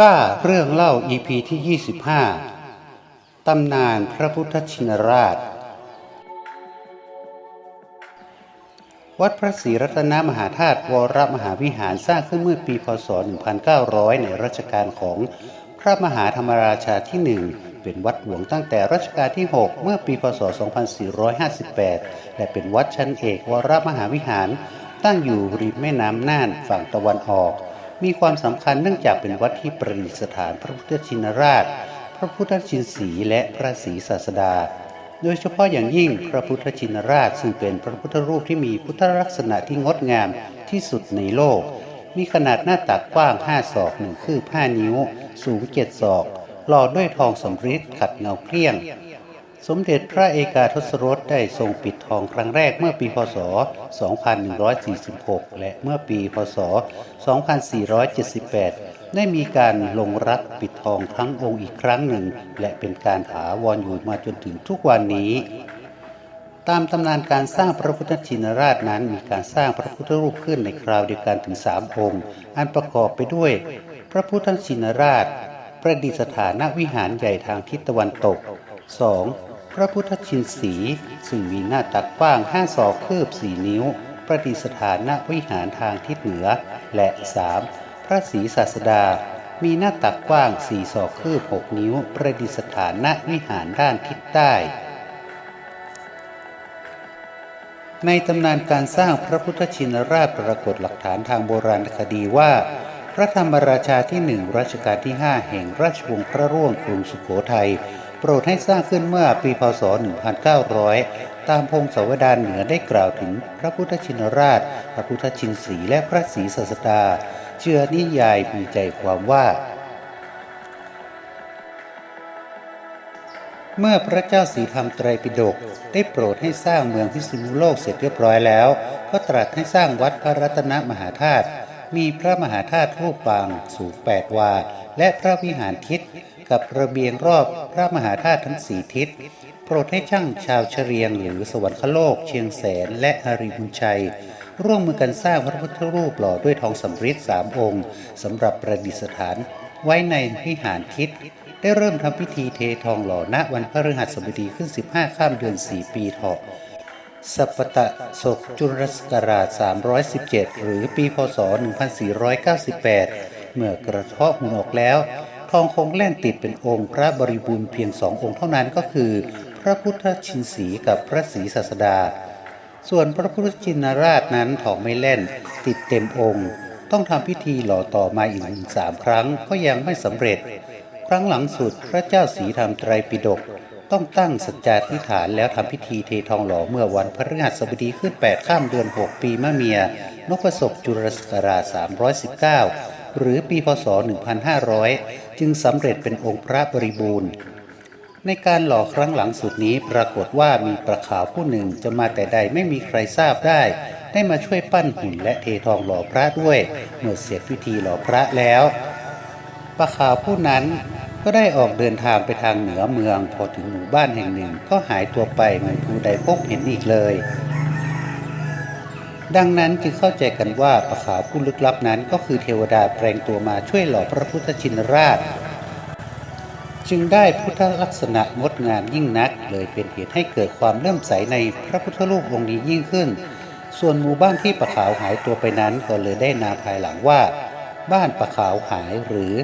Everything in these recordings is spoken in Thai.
ล่าเรื่องเล่า EP ที่ 25 ตำนานพระพุทธชินราช วัดพระศรีรัตนมหาธาตุวรมหาวิหารสร้างขึ้นเมื่อปีพศ 1900 ในรัชกาลของพระมหาธรรมราชาที่หนึ่งเป็นวัดหลวงตั้งแต่รัชกาลที่ 6 เมื่อปีพศ 2458 และเป็นวัดชั้นเอกวรมหาวิหาร ตั้งอยู่ริมแม่น้ำน่านฝั่งตะวันออก มีความสำคัญเนื่องจากเป็นวัดที่ประดิษฐานพระพุทธชินราช พระพุทธชินสีและพระศรีศาสดา โดยเฉพาะอย่างยิ่งพระพุทธชินราชซึ่งเป็นพระพุทธรูปที่มีพุทธลักษณะที่งดงามที่สุดในโลก มีขนาดหน้าตักกว้าง 5 ศอกหนึ่งคืบ5นิ้ว สูง 7 ศอก หล่อด้วยทองสำริดขัดเงาเกลี้ยง สมเด็จพระเอกาทศรสได้ทรงปิดทองครั้งแรกเมื่อปีพศ 2146 และเมื่อปีพศ 2478 ได้มีการลงรักปิดทองทั้งองค์อีกครั้งหนึ่ง และเป็นการถาวรอยู่มาจนถึงทุกวันนี้ ตามตำนานการสร้างพระพุทธชินราชนั้นมีการสร้างพระพุทธรูปขึ้นในคราวเดียวกันถึงสามองค์ อันประกอบไปด้วย พระพุทธชินราช ประดิษฐานณวิหารใหญ่ทางทิศตะวันตก 2. พระพุทธชินสีซึ่งมีหน้าตักกว้าง5ศอกคืบ4นิ้ว ประดิษฐานณวิหารทางทิศเหนือ และ 3. พระศรีศาสดา มีหน้าตักกว้าง4ศอกคืบ6นิ้ว ประดิษฐานณวิหารด้านทิศใต้ในตำนานการสร้างพระพุทธชินราชปรากฏหลักฐานทางโบราณคดีว่า พระธรรมราชาที่หนึ่งรัชกาลที่ 5 แห่งราชวงศ์พระร่วงกรุงสุโขทัย โปรดให้สร้างขึ้นเมื่อปีพศ 1900 ตามพงศาวดารเหนือได้กล่าวถึงพระพุทธชินราช พระพุทธชินสีและพระศรีศาสดา เชื่อนิยายมีใจความว่า เมื่อพระเจ้าสีธรรมไตรปิฎกได้โปรดให้สร้างเมืองพิษณุโลกเสร็จเรียบร้อยแล้ว ก็ตรัสให้สร้างวัดพระรัตนมหาธาตุมีพระมหาธาตุรูปปางสูงแปดวา และพระวิหารทิศกับระเบียงรอบพระมหาธาตุทั้งสี่ทิศ โปรดให้ช่างชาวเฉรียงหรือสวรรคโลก เชียงแสน และหริบุญชัย ร่วมมือกันสร้างพระพุทธรูปหล่อด้วยทองสำริดสามองค์สำหรับประดิษฐานไว้ในวิหารทิศได้เริ่มทำพิธีเททองหล่อณวันพฤหัสบดีขึ้น 15 ข้ามเดือน 4 ปีเถาะสัปตะศกจุลศักราช 317 หรือปีพศ1498 เมื่อกระเทาะหุ่นออกแล้ว ทองคงแล่นติดเป็นองค์พระบริบูรณ์เพียงสององค์เท่านั้นก็คือ พระพุทธชินสีกับพระศรีศาสดา ส่วนพระพุทธชินราชนั้นทองไม่แล่นติดเต็มองค์ ต้องทำพิธีหล่อต่อมาอีกสามครั้งก็ยังไม่สำเร็จ ครั้งหลังสุดพระเจ้าสีธรรมไตรปิฎกต้องตั้งสัจจาธิฐานแล้วทำพิธีเททองหล่อเมื่อวันพฤหัสบดีขึ้น 8 ข้ามเดือน 6 ปีมะเมีย นกศกจุลศักราช319 หรือปีพศ 1500 จึงสำเร็จเป็นองค์พระบริบูรณ์ ในการหล่อครั้งหลังสุดนี้ปรากฏว่ามีประขาวผู้หนึ่งจะมาแต่ใดไม่มีใครทราบได้ ได้มาช่วยปั้นหุ่นและเททองหล่อพระด้วย เมื่อเสร็จพิธีหล่อพระแล้ว ประขาวผู้นั้นก็ได้ออกเดินทางไปทางเหนือเมือง พอถึงหมู่บ้านแห่งหนึ่ง ก็หายตัวไปไม่ผู้ใดพบเห็นอีกเลย ดังนั้นจึงเข้าใจกันว่าปะขาวผู้ลึกลับนั้นก็คือเทวดาแปลงตัวมาช่วยหล่อพระพุทธชินราช จึงได้พุทธลักษณะงดงามยิ่งนัก เลยเป็นเหตุให้เกิดความเลื่อมใสในพระพุทธรูปองค์นี้ยิ่งขึ้น ส่วนหมู่บ้านที่ปะขาวหายตัวไปนั้นก็เลยได้นามภายหลังว่า บ้านปะขาวหายหรือ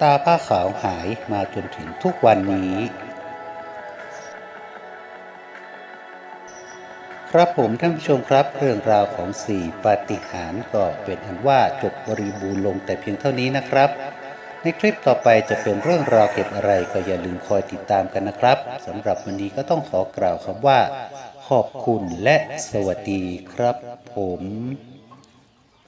ตาผ้าขาวหายมาจนถึงทุกวันนี้ ครับผมท่านผู้ชมครับ เรื่องราวของสี่ปาฏิหาริย์ก็เป็นอันว่าจบบริบูรณ์ลงแต่เพียงเท่านี้นะครับ ในคลิปต่อไปจะเป็นเรื่องราวเก็บอะไรก็อย่าลืมคอยติดตามกันนะครับสำหรับวันนี้ก็ต้องขอกล่าวคำว่า ขอบคุณและสวัสดีครับผม